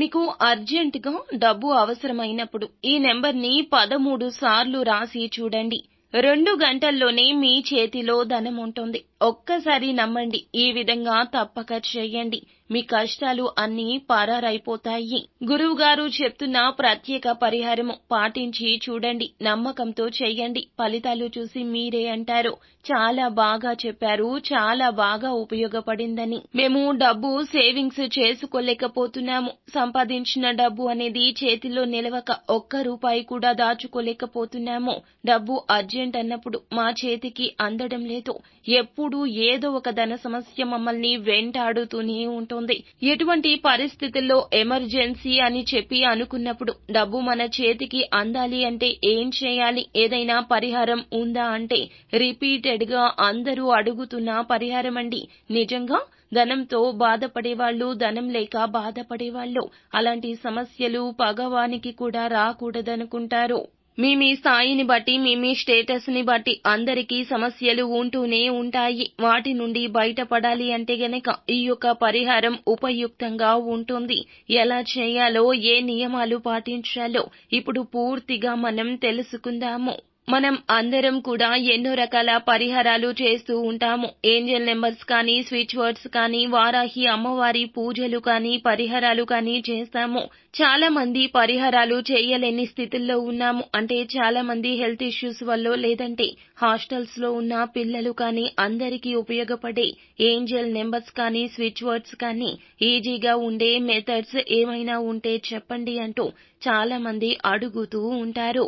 మీకు అర్జెంటుగా డబ్బు అవసరమైనప్పుడు ఈ నెంబర్ని పదమూడు సార్లు రాసి చూడండి. రెండు గంటల్లోనే మీ చేతిలో ధనం ఉంటుంది ఒక్కసారి నమ్మండి. ఈ విధంగా తప్పక చెయ్యండి మీ కష్టాలు అన్నీ పారారైపోతాయి. గురువు గారు చెప్తున్న ప్రత్యేక పరిహారము పాటించి చూడండి నమ్మకంతో చేయండి. ఫలితాలు చూసి మీరే అంటారు. చాలా బాగా చెప్పారు చాలా బాగా ఉపయోగపడిందని. మేము డబ్బు సేవింగ్స్ చేసుకోలేకపోతున్నాము. సంపాదించిన డబ్బు అనేది చేతిలో నిలవక ఒక్క రూపాయి కూడా దాచుకోలేకపోతున్నాము. డబ్బు అర్జెంట్ అన్నప్పుడు మా చేతికి అందడం లేదు. ఎప్పుడూ ఏదో ఒక ధన సమస్య మమ్మల్ని వెంటాడుతూనే ఉంటుంది. ఎటువంటి పరిస్థితుల్లో ఎమర్జెన్సీ అని చెప్పి అనుకున్నప్పుడు డబ్బు మన చేతికి అందాలి అంటే ఏం చేయాలి? ఏదైనా పరిహారం ఉందా అంటే రిపీటెడ్గా అందరూ అడుగుతున్న పరిహారం అండి. నిజంగా ధనంతో బాధపడేవాళ్ళు ధనం లేక బాధపడేవాళ్ళు. అలాంటి సమస్యలు పగవానికి కూడా రాకూడదనుకుంటారు. మీ మీ స్థాయిని బట్టి మీ మీ స్టేటస్ని బట్టి అందరికీ సమస్యలు ఉంటూనే ఉంటాయి. వాటి నుండి బయటపడాలి అంటే గనక ఈ యొక్క పరిహారం ఉపయుక్తంగా ఉంటుంది. ఎలా చేయాలో ఏ నియమాలు పాటించాలో ఇప్పుడు పూర్తిగా మనం తెలుసుకుందాము. మనం అందరం కూడా ఎన్నో రకాల పరిహారాలు చేస్తూ ఉంటాము. ఏంజల్ నెంబర్స్ కానీ స్విచ్ వర్డ్స్ కానీ వారాహి అమ్మవారి పూజలు కానీ పరిహారాలు కానీ చేస్తాము. చాలా మంది పరిహారాలు చేయలేని స్థితిలో ఉన్నాము. అంటే చాలా మంది హెల్త్ ఇష్యూస్ వల్ల లేదంటే హాస్టల్స్లో ఉన్న పిల్లలు కానీ అందరికీ ఉపయోగపడే ఏంజల్ నెంబర్స్ కానీ స్విచ్ వర్డ్స్ కానీ ఈజీగా ఉండే మెథడ్స్ ఏమైనా ఉంటే చెప్పండి అంటూ చాలా మంది అడుగుతూ ఉంటారు.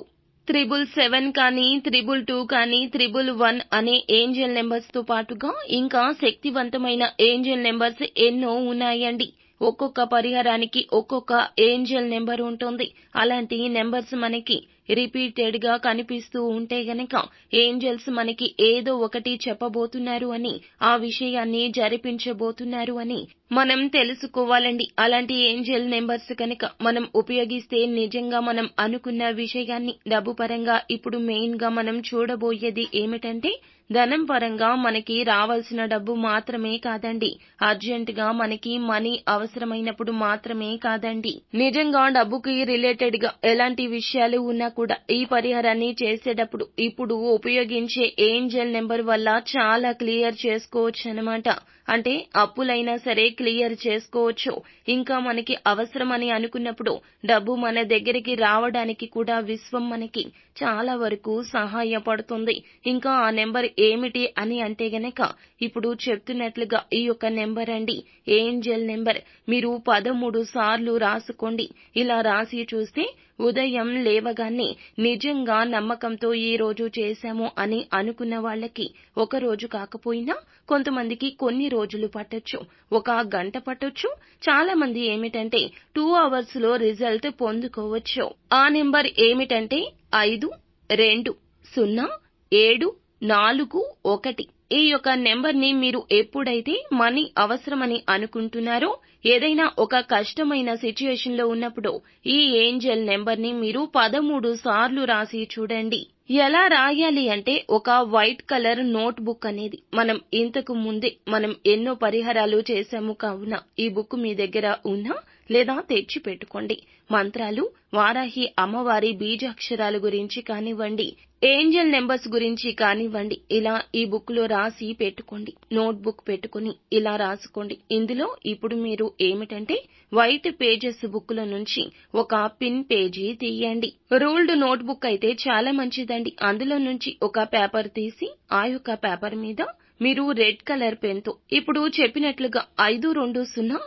త్రిబుల్ సెవెన్ కానీ త్రిబుల్ టూ కానీ త్రిబుల్ వన్ అనే ఏంజల్ నెంబర్స్తో పాటుగా ఇంకా శక్తివంతమైన ఏంజల్ నెంబర్స్ ఎన్నో ఉన్నాయండి. ఒక్కొక్క పరిహారానికి ఒక్కొక్క ఏంజల్ నెంబర్ ఉంటుంది. అలాంటి నెంబర్స్ మనకి రిపీటెడ్గా కనిపిస్తూ ఉంటే గనక ఏంజల్స్ మనకి ఏదో ఒకటి చెప్పబోతున్నారు అని ఆ విషయాన్ని జరిపించబోతున్నారు అని మనం తెలుసుకోవాలండి. అలాంటి ఏంజల్ నెంబర్స్ కనుక మనం ఉపయోగిస్తే నిజంగా మనం అనుకున్న విషయాన్ని డబ్బు పరంగా ఇప్పుడు మెయిన్గా మనం చూడబోయేది ఏమిటంటే ధనం పరంగా మనకి రావాల్సిన డబ్బు మాత్రమే కాదండి. అర్జెంట్గా మనకి మనీ అవసరమైనప్పుడు మాత్రమే కాదండి. నిజంగా డబ్బుకి రిలేటెడ్గా ఎలాంటి విషయాలు ఉన్నా కూడా ఈ పరిహారాన్ని చేసేటప్పుడు ఇప్పుడు ఉపయోగించే ఏంజల్ నెంబర్ వల్ల చాలా క్లియర్ చేసుకోవచ్చు అనమాట అంటే అప్పులైనా సరే క్లియర్ చేసుకోవచ్చు. ఇంకా మనకి అవసరమని అనుకున్నప్పుడు డబ్బు మన దగ్గరికి రావడానికి కూడా విశ్వం మనకి చాలా వరకు సహాయపడుతుంది. ఇంకా ఆ నెంబర్ ఏమిటి అని అంటే గనక ఇప్పుడు చెప్తున్నట్లుగా ఈ యొక్క నెంబర్ అండి. Angel number. మీరు పదమూడు సార్లు రాసుకోండి. ఇలా రాసి చూస్తే ఉదయం లేవగానే నిజంగా నమ్మకంతో ఈ రోజు చేశాము అని అనుకున్న వాళ్ళకి ఒక రోజు కాకపోయినా కొంతమందికి కొన్ని రోజులు పట్టొచ్చు. ఒక గంట పట్టొచ్చు. చాలా మంది ఏమిటంటే టూ అవర్స్లో రిజల్ట్ పొందుకోవచ్చు. ఆ నెంబర్ ఏమిటంటే ఐదు రెండు సున్నా ఏడు నాలుగు ఒకటి. ఈ యొక్క నెంబర్ని మీరు ఎప్పుడైతే మనీ అవసరమని అనుకుంటున్నారో ఏదైనా ఒక కష్టమైన సిచ్యుయేషన్లో ఉన్నప్పుడు ఈ ఏంజల్ నెంబర్ని మీరు పదమూడు సార్లు రాసి చూడండి. ఎలా రాయాలి అంటే ఒక వైట్ కలర్ నోట్ బుక్ అనేది. మనం ఇంతకు ముందే మనం ఎన్నో పరిహారాలు చేశాము కావున ఈ బుక్ మీ దగ్గర ఉన్నా లేదా తెచ్చి పెట్టుకోండి. మంత్రాలు వారాహి అమ్మవారి బీజాక్షరాలు గురించి కానివ్వండి. ఏంజల్ నెంబర్స్ గురించి కానివ్వండి ఇలా ఈ బుక్లో రాసి పెట్టుకోండి నోట్బుక్ పెట్టుకుని ఇలా రాసుకోండి. ఇందులో ఇప్పుడు మీరు ఏమిటంటే వైట్ పేజెస్ బుక్లో నుంచి ఒక పిన్ పేజీ తీయండి. రూల్డ్ నోట్బుక్ అయితే చాలా మంచిదండి. అందులో నుంచి ఒక పేపర్ తీసి ఆ యొక్క పేపర్ మీద మీరు రెడ్ కలర్ పెన్తో ఇప్పుడు చెప్పినట్లుగా ఐదు రెండు సున్నా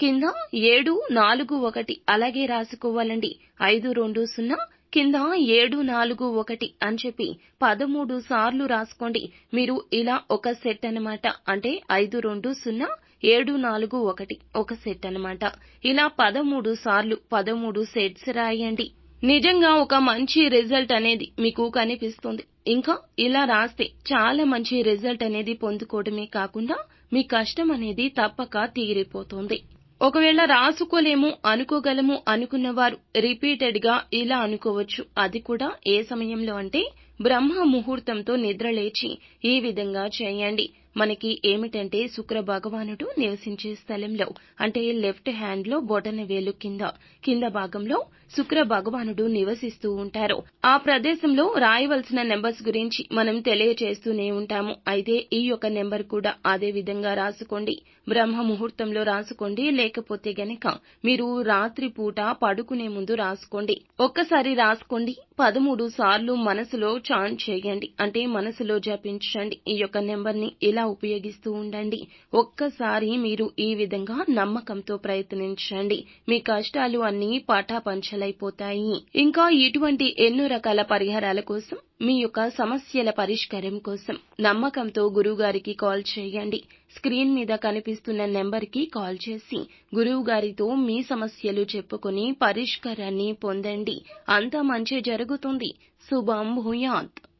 కింద ఏడు నాలుగు ఒకటి అలాగే రాసుకోవాలండి. ఐదు రెండు సున్నా కింద ఏడు నాలుగు ఒకటి అని చెప్పి పదమూడు సార్లు రాసుకోండి. మీరు ఇలా ఒక సెట్ అనమాట అంటే ఐదు రెండు సున్నా ఏడు నాలుగు ఒకటి ఒక సెట్ అనమాట ఇలా పదమూడు సార్లు పదమూడు సెట్స్ రాయండి. నిజంగా ఒక మంచి రిజల్ట్ అనేది మీకు కనిపిస్తుంది. ఇంకా ఇలా రాస్తే చాలా మంచి రిజల్ట్ అనేది పొందుకోవడమే కాకుండా మీ కష్టం అనేది తప్పక తీరిపోతుంది. ఒకవేళ రాసుకోలేము అనుకోగలము అనుకున్నవారు రిపీటెడ్గా ఇలా అనుకోవచ్చు. అది కూడా ఏ సమయంలో అంటే బ్రహ్మ ముహూర్తంతో నిద్రలేచి ఈ విధంగా చేయండి. మనకి ఏమిటంటే శుక్ర భగవానుడు నివసించే స్థలంలో అంటే లెఫ్ట్ హ్యాండ్లో బొటన వేలు కింద కింద భాగంలో శుక్ర భగవానుడు నివసిస్తూ ఉంటారు. ఆ ప్రదేశంలో రాయవలసిన నెంబర్స్ గురించి మనం తెలియచేస్తూనే ఉంటాము. అయితే ఈ యొక్క నెంబర్ కూడా అదే విధంగా రాసుకోండి. బ్రహ్మ ముహూర్తంలో రాసుకోండి. లేకపోతే గనక మీరు రాత్రి పూట పడుకునే ముందు రాసుకోండి. ఒక్కసారి రాసుకోండి. పదమూడు సార్లు మనసులో చాంట్ చేయండి. అంటే మనసులో జపించండి. ఈ యొక్క నెంబర్ని ఇలా ఉపయోగిస్తూ ఉండండి. ఒక్కసారి మీరు ఈ విధంగా నమ్మకంతో ప్రయత్నించండి. మీ కష్టాలు అన్నీ పటాపంచలైపోతాయి. ఇంకా ఇటువంటి ఎన్నో రకాల పరిహారాల కోసం మీ యొక్క సమస్యల పరిష్కారం కోసం నమ్మకంతో గురువుగారికి కాల్ చేయండి. స్క్రీన్ మీద కనిపిస్తున్న నెంబర్కి కాల్ చేసి గురువుగారితో మీ సమస్యలు చెప్పుకొని పరిష్కారాన్ని పొందండి. అంతా మంచి జరుగుతుంది. శుభం భూయాత్.